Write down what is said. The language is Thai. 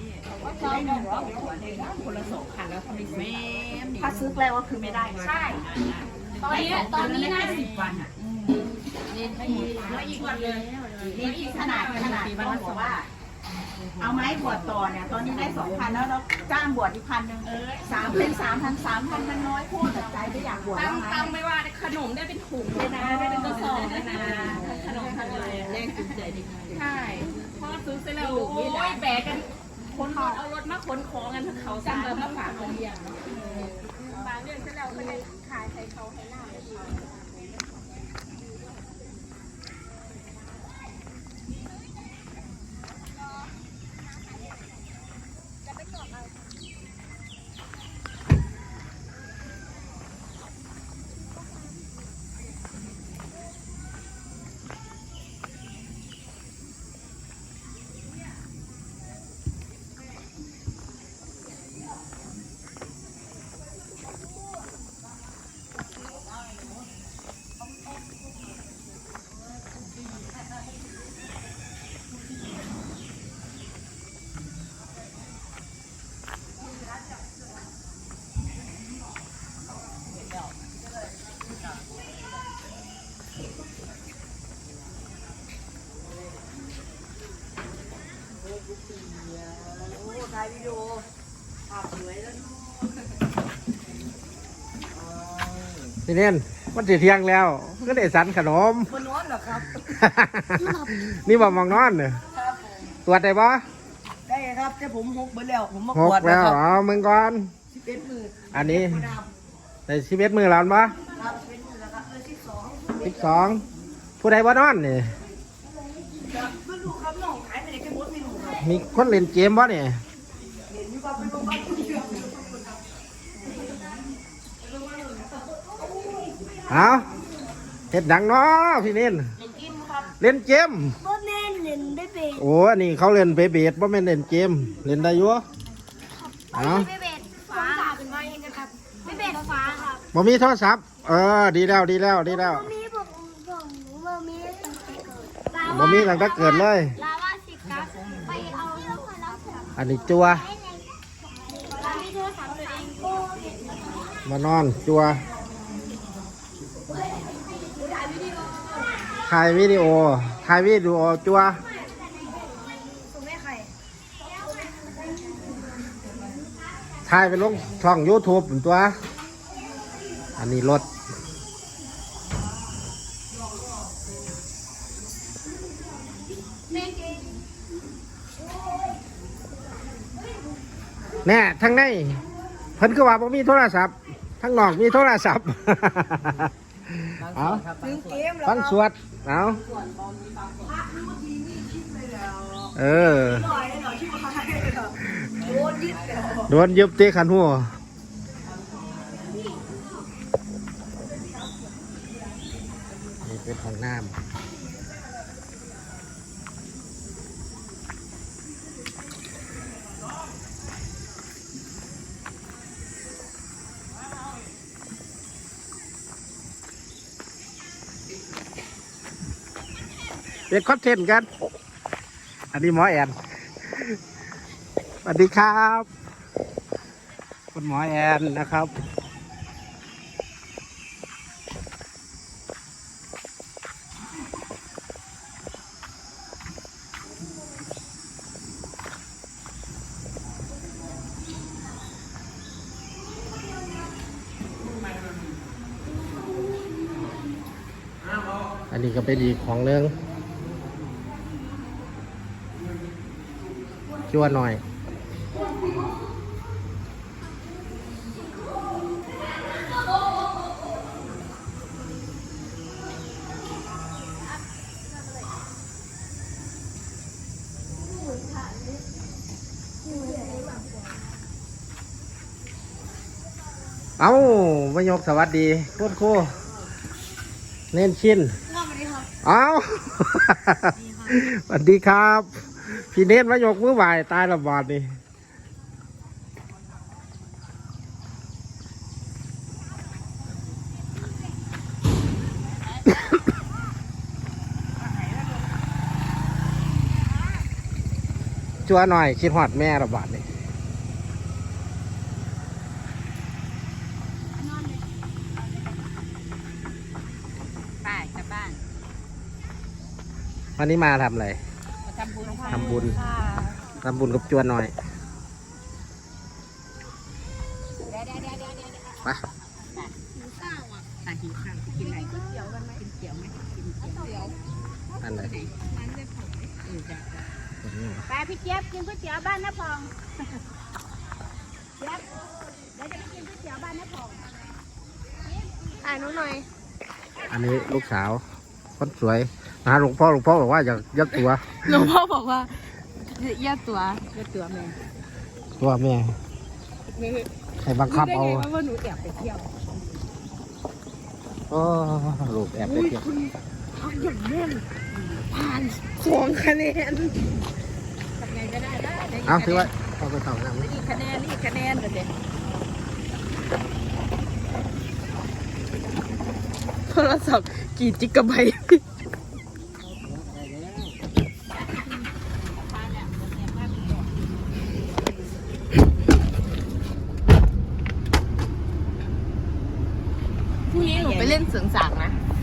นี่ได้เงินร้อยหัวเลยคนละสองพันแล้วทำไมแม่ถ้าซื้อแปลว่าคือไม่ได้ใช่ตอนนี้ตอนนี้นะสิบวันอะเรียนไปแล้วอีกวันเลยนี่ที่ขนาดขนาดก็บอกว่า เอาไม้บวชต่อเนี่ยตอนนี้ได้สองพันแล้วเราจ้างบวชอีกพันหนึ่งสามเป็นสามพันสามพันมันน้อยพูดแต่ใจไม่อยากบวชตั้แล้งวไงตั้งไม่ว่าขนมได้เป็นถุงเลยนะได้เป็นกระสอบเลยนะขนมทั้งเลยแรงจูงใจดีใช่พ่อซื้อเสร็จแล้วโอ้ยแบกกัน คนเอารถมาขนของกันทั้งเขาซ้ำเลยมาฝากโรงเรียนบางเรื่องเสร็จแล้วก็ได้ขายใส่เขาให้หน้า ถ่ายวิดีโอภาพสวยแล้วพี่เน้นมันสิเที่ยงแล้วก็ได้สันขนม บนโน้นเหรอครับ นี่บอกมองนอนเนอะครับผมตรวจได้ปะได้ครับแต่ผมหกไปแล้ว ผมมาหบกวชแล้วครับอ๋อมึงก่อนสิบเอ็ดหมื่นอันนี้ด ได้สิบเอ็ดมือแล้วปะำครับสิบเอ็ดหมื่นแล้วครับเออสิบสองสิบสองผู้ใดว่านอนนี่ไม่รู้ครับน้องขายไปไหนกันหมดไม่รู้ครับมีคนเล่นเกมบ่เนี่ยเห็นอยู่ว่าเป็นโรงพยาบาลที่เชื่อมเอาเห็ดดังเนาะพี่เน้นเป็นกินครับเล่นเกมบ่แม่นเล่นได้เป็นโอ้อันนี้เขาเล่นเบเบดบ่แม่นเล่นเกม เล่นได้อยู่เอาไม่เบ็ดฟ้าเป็นว่าเองนะครับไม่เบ็ดฟ้าครั บ่มีโทรศัพท์เออ ดีแล้วดีแล้วดีแล้วมีผมผมว่มีตั้งแต่เกิดบ่มีตั้งแต่เกิดเลย ลาว่าสิกัสไปเอาที่เราเคยรับผมอันนี้จัวลามีโทรศัพท์ตัวเองโอ้มานอนจัวถ่ายวิดีโอถ่ายวิดีโอจัวผมไม่ใครถ่ายไปลงช่อง YouTube ตัว อันนี้รถแน่ทั้งในเพิ่นก็ว่าบ่มีโทรศัพท์ทั้งนอกมีโทรศัพท์ เอาถึงเกมแล้วฟังสวด เอาเออหน่อยหน่อยที่มาให้เลยครับโดนยึดแล้วโดนยึบตีขันหัว เป็นห้องน้ำเป็นคอนเทนต์กัน อันนี้หมอแอนสวัสดีครับ คุณหมอแอนนะครับ นี้ก็เป็นอีกของเรื่องชั่วหน่อย เอ้ามายกสวัสดีคุณครูเน้นชิน เอาสวัสดีครับ พี่เน้นมายกมือไหวตายระบาดนี่จัวหน่อยคิดฮอดแม่ระบาดนี่ ไปกลับบ้าน วันนี้มาทำอะไรมาทำบุญทำบุญ ทำบุญกับจวนหน่อยไปตาหิวข้าวกินอะไรกินเตี๋ยวกันไหมกินเตี๋ยวไหมกินเตี๋ยวอันไหนเออจ้ะไปพี่เจี๊ยบกินก๋วยเตี๋ยวบ้านน้าพองเจี๊ยบเดี๋ยวจะไปกินก๋วยเตี๋ยวบ้านน้าพองอ่านหนูหน่อย อันนี้ลูกสาวคนสวย นะหลวงพ่อหลวงพ่อบอกว่าอย่ายักตัว หลวงพ่อบอกว่าแยกตัวเลือดตัวแม่ตัวแม่ให้บังคับเอาได้ไงว่าหนูแอบไปเที่ยวโอ้ลูกแอบไปเที่ยวเอาอย่างแน่นผ่านสองคะแนนทำไงก็ได้ได้ได้เอาถือไว้เอาไปต่อน้ำอีกคะแนนอีกคะแนนเดี๋ยวเด็กโทรศัพท์กี่จิกะไบต์ พรุ่งนี้หนูไป เล่นเสืองสางนะ